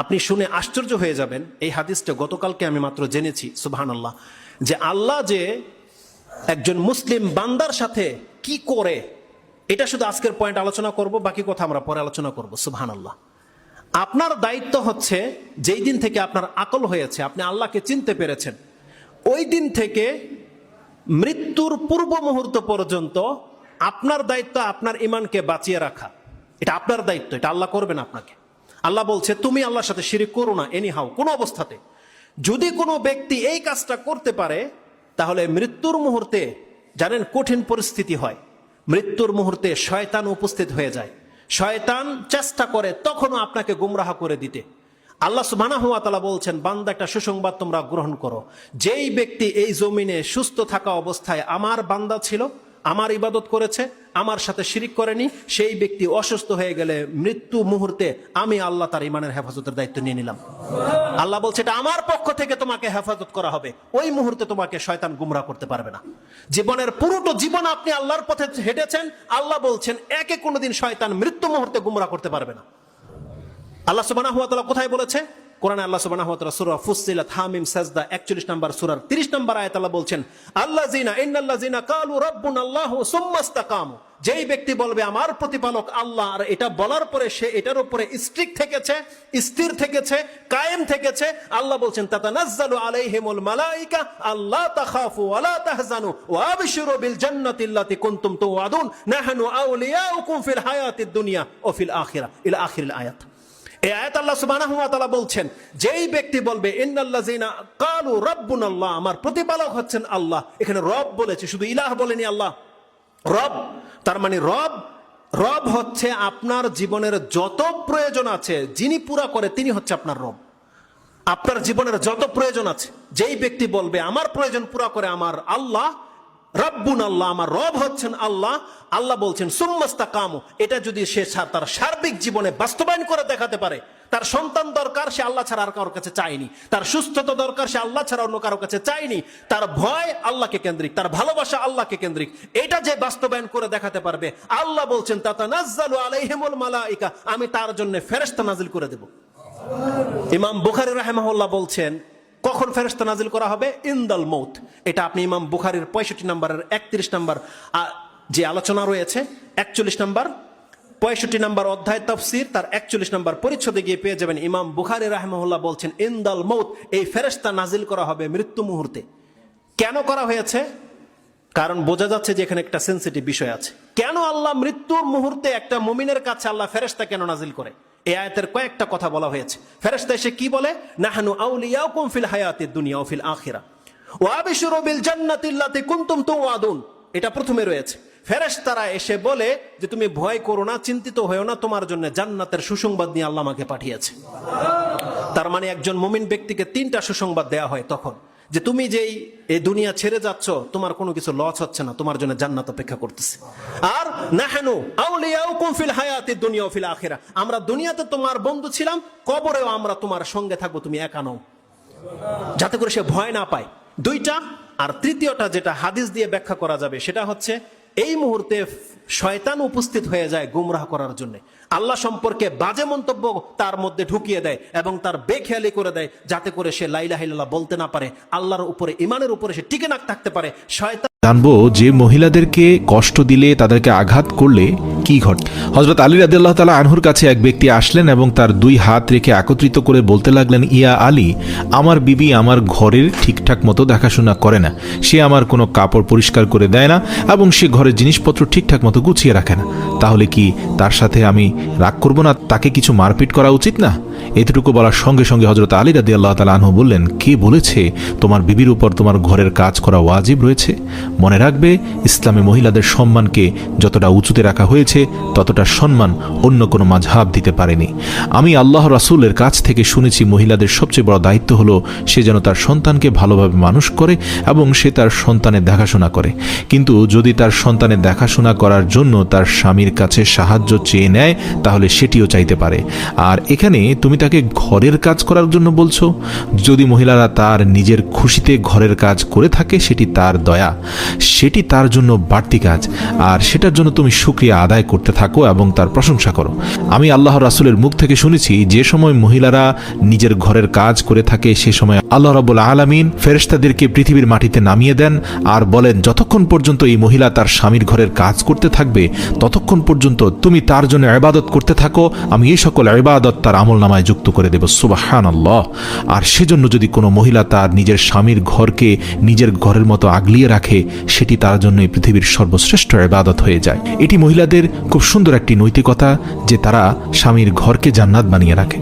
আপনি শুনে আশ্চর্য হয়ে যাবেন, এই হাদিসটা গতকালকে আমি মাত্র জেনেছি সুবহান আল্লাহ যে আল্লাহ যে একজন মুসলিম বান্দার সাথে কি করে, এটা শুধু আজকের পয়েন্ট আলোচনা করব, বাকি কথা আমরা পরে আলোচনা করব সুবহান আল্লাহ আপনার দায়িত্ব হচ্ছে, যেই দিন থেকে আপনার আকল হয়েছে, আপনি আল্লাহকে চিনতে পেরেছেন, ওই দিন থেকে মৃত্যুর পূর্ব মুহূর্ত পর্যন্ত আপনার দায়িত্ব আপনার ইমানকে বাঁচিয়ে রাখা, এটা আপনার দায়িত্ব, এটা আল্লাহ করবেন আপনাকে। আল্লাহ বলছে, তুমি আল্লাহর সাথে শিরিক করো না এনি হাও কোনো অবস্থাতে। যদি কোনো ব্যক্তি এই কাজটা করতে পারে, তাহলে মৃত্যুর মুহূর্তে, জানেন, কঠিন পরিস্থিতি হয়। মৃত্যুর মুহূর্তে শয়তান উপস্থিত হয়ে যায়। শয়তান চেষ্টা করে তখনও আপনাকে গুমরাহ করে দিতে। আল্লাহ সুবানা হুয়া তালা বলছেন, বান্দা, একটা সুসংবাদ তোমরা গ্রহণ করো। যেই ব্যক্তি এই জমিনে সুস্থ থাকা অবস্থায় আমার বান্দা ছিল আমার ইবাদত করেছে, আমার সাথে শিরিক করেনি, সেই ব্যক্তি অসুস্থ হয়ে গেলে মৃত্যু মুহূর্তে আমি আল্লাহ তার ইমানের হেফাজতের দায়িত্ব নিয়ে নিলাম। আল্লাহ বলছে, এটা আমার পক্ষ থেকে তোমাকে হেফাজত করা হবে। ওই মুহূর্তে তোমাকে শয়তান গুমরা করতে পারবে না। জীবনের পুরোটো জীবন আপনি আল্লাহর পথে হেঁটেছেন, আল্লাহ বলছেন, একে কোনোদিন শয়তান মৃত্যু মুহূর্তে গুমরা করতে পারবে না। আল্লাহ ওয়া কোথায় বলেছে? কোরআনে আল্লাহ ওয়া তাআলা হামিম সাজদা 41 নম্বর সূরার 30 নম্বর আল্লাহ বলছেন, আল্লাযিনা, ইন্নাল্লাযিনা কালু রাব্বুনাল্লাহু সুম্মা ইসতাকামু। যেই ব্যক্তি বলবে, আমার প্রতিপালক আল্লাহ, আর এটা বলার পরে সে এটার উপরে স্ট্রিক থেকেছে, স্থির থেকেছে, কায়েম থেকেছে, আল্লাহ বলছেন, তাতানাজ্জালু আলাইহিমুল মালাইকা আল্লাহ তাখাফু ওয়া লা তাহজানু ওয়া আবশিরু বিল জান্নাতি আল্লাতী কুনতুম তুআদুন নাহনু আউলিয়াউকুম ফিল হায়াতিদ দুনিয়া ও ফিল আখিরা, ইলা আখিরিল আয়াত। এই আয়াত আল্লাহ সুবহানাহু ওয়া বলছেন, যেই ব্যক্তি বলবে, ইন্নাল্লাযিনা কালু রাব্বুনাল্লাহ আমার প্রতিপালক হচ্ছেন আল্লাহ। এখানে রব বলেছে, শুধু ইলাহ বলেনি আল্লাহ। রব, তার মানে রব রব হচ্ছে আপনার জীবনের যত প্রয়োজন আছে, যিনি পুরা করে, তিনি হচ্ছে আপনার রব। আপনার জীবনের যত প্রয়োজন আছে, যেই ব্যক্তি বলবে, আমার প্রয়োজন পুরা করে, আমার আল্লাহ রব্বুন আল্লাহ, আমার রব হচ্ছেন আল্লাহ। আল্লাহ বলছেন সুম্মাস্তা কামু এটা যদি সে তার সার্বিক জীবনে বাস্তবায়ন করে দেখাতে পারে, তার সন্তান দরকার সে আল্লাহ ছাড়া আর কারোর কাছে চায়নি। তার সুস্থতা দরকার সে আল্লাহ ছাড়া অন্য কারোর কাছে চায়নি। তার ভয় আল্লাহকে কেন্দ্রিক, তার ভালোবাসা আল্লাহকে কেন্দ্রিক। এটা যে বাস্তবায়ন করে দেখাতে পারবে, আল্লাহ বলছেন তাতা নাজ্জালু আলাইহিমুল মালাইকা, আমি তার জন্য ফেরেশতা নাজিল করে দেব। ইমাম বুখারি রাহেমাহুল্লাহ বলছেন কখন ফেরেশতা নাজিল করা হবে? ইনদাল মৌত। এটা আপনি ইমাম বুখারির পঁয়ষট্টি নম্বরের একত্রিশ নম্বর যে আলোচনা রয়েছে, একচল্লিশ নম্বর, পঁয়ষট্টি নম্বর অধ্যায় তফসির, তার একচল্লিশ নম্বর পরিচ্ছদে গিয়ে পেয়ে যাবেন ইমাম বুখারি রাহেমাহুল্লাহ বলছেন, ইনদাল মৌত, এই ফেরেশতা নাজিল করা হবে মৃত্যু মুহূর্তে। কেন করা হয়েছে? কারণ বোঝা যাচ্ছে যে এখানে একটা সেন্সিটিভ বিষয় আছে। কেন আল্লাহ মৃত্যুর মুহূর্তে একটা মুমিনের কাছে আল্লাহ ফেরেস্তা কেন নাজিল করে? এই আয়াতের কয়েকটা কথা বলা হয়েছে। ফেরেশতা এসে কি বলে? নাহানু আউলিয়াকুম ফিল হায়াতিদ দুনিয়া ফিল আখিরা। ওয়া আবিশিরু বিল জান্নাতি আল্লাতী কুনতুম তুআদুন এটা প্রথমে রয়েছে। ফেরেশতারা এসে বলে যে, তুমি ভয় করো না, চিন্তিত হয়েও না, তোমার জন্য জান্নাতের সুসংবাদ নিয়ে আল্লাহ আমাকে পাঠিয়েছে। তার মানে একজন মুমিন ব্যক্তিকে তিনটা সুসংবাদ দেয়া হয় তখন। যে তুমি যেই এই দুনিয়া ছেড়ে যাচ্ছ, তোমার কোনো কিছু লস হচ্ছে না, তোমার জন্য জান্নাত অপেক্ষা করতেছে। আর নাহানু আউলিয়াউকুম ফিল হায়াতিদ দুনিয়া ফিল আখেরা। আমরা দুনিয়াতে তোমার বন্ধু ছিলাম, কবরেও আমরা তোমার সঙ্গে থাকব, তুমি একা নও। যাতে করে সে ভয় না পায়। দুইটা, আর তৃতীয়টা যেটা হাদিস দিয়ে ব্যাখ্যা করা যাবে, সেটা হচ্ছে এই মুহূর্তে শয়তান উপস্থিত হয়ে যায় গুমরাহ করার জন্য। আল্লাহ সম্পর্কে বাজে মন্তব্য তার মধ্যে ঢুকিয়ে দেয় এবং তার বেখেয়ালি করে দেয়, যাতে করে সে লাইলা হিল্লাহ বলতে না পারে। আল্লাহর উপরে ইমানের উপরে সে টিকে না থাকতে পারে। শয়তান জানব যে মহিলাদেরকে কষ্ট দিলে তাদেরকে আঘাত করলে কি ঘটে। হজরত আলী রাদিল্লাহ তালা আনহুর কাছে এক ব্যক্তি আসলেন এবং তার দুই হাত রেখে একত্রিত করে বলতে লাগলেন, ইয়া আলী, আমার বিবি আমার ঘরের ঠিকঠাক মতো দেখাশোনা করে না। সে আমার কোনো কাপড় পরিষ্কার করে দেয় না এবং সে ঘরের জিনিসপত্র ঠিকঠাক মতো গুছিয়ে রাখে না। তাহলে কি তার সাথে আমি রাগ করব না? তাকে কিছু মারপিট করা উচিত না? এতটুকু বলার সঙ্গে সঙ্গে হজরত আলী রাদি আল্লাহ তালা আনহু বললেন, কে বলেছে তোমার বিবির উপর তোমার ঘরের কাজ করা ওয়াজিব রয়েছে? মনে রাখবে, ইসলামে মহিলাদের সম্মানকে যতটা উঁচুতে রাখা হয়েছে, ততটা সম্মান অন্য কোনো মাঝহাব দিতে পারেনি। আমি আল্লাহ রাসূলের কাছ থেকে শুনেছি মহিলাদের সবচেয়ে বড় দায়িত্ব হলো সে যেন তার সন্তানকে ভালোভাবে মানুষ করে এবং সে তার সন্তানের দেখাশোনা করে। কিন্তু যদি তার সন্তানের দেখাশোনা করার জন্য তার স্বামীর কাছে সাহায্য চেয়ে নেয়, তাহলে সেটিও চাইতে পারে। আর এখানে তুমি তাকে ঘরের কাজ করার জন্য বলছো? যদি মহিলারা তার নিজের খুশিতে ঘরের কাজ করে থাকে, সেটি তার দয়া। সেটি তার জন্য বাড়তি কাজ। আর সেটার জন্য তুমি সুক্রিয়া আদায় করতে থাকো এবং তার প্রশংসা করো। আমি আল্লাহ রাসুলের মুখ থেকে শুনেছি, যে সময় মহিলারা নিজের ঘরের কাজ করে থাকে, সে সময় আল্লাহ রাবুল আলমিন ফেরেশতাদেরকে পৃথিবীর মাটিতে নামিয়ে দেন আর বলেন, যতক্ষণ পর্যন্ত এই মহিলা তার স্বামীর ঘরের কাজ করতে থাকবে, ততক্ষণ পর্যন্ত তুমি তার জন্য ইবাদত করতে থাকো। আমি এই সকল ইবাদত তার আমল নামায় যুক্ত করে দেব সুবাহান আল্লাহ আর সেজন্য যদি কোনো মহিলা তার নিজের স্বামীর ঘরকে নিজের ঘরের মতো আগলিয়ে রাখে, সেটি তার জন্য এই পৃথিবীর সর্বশ্রেষ্ঠ এবাদত হয়ে যায়। এটি মহিলাদের খুব সুন্দর একটি নৈতিকতা যে তারা স্বামীর ঘরকে জান্নাত বানিয়ে রাখে।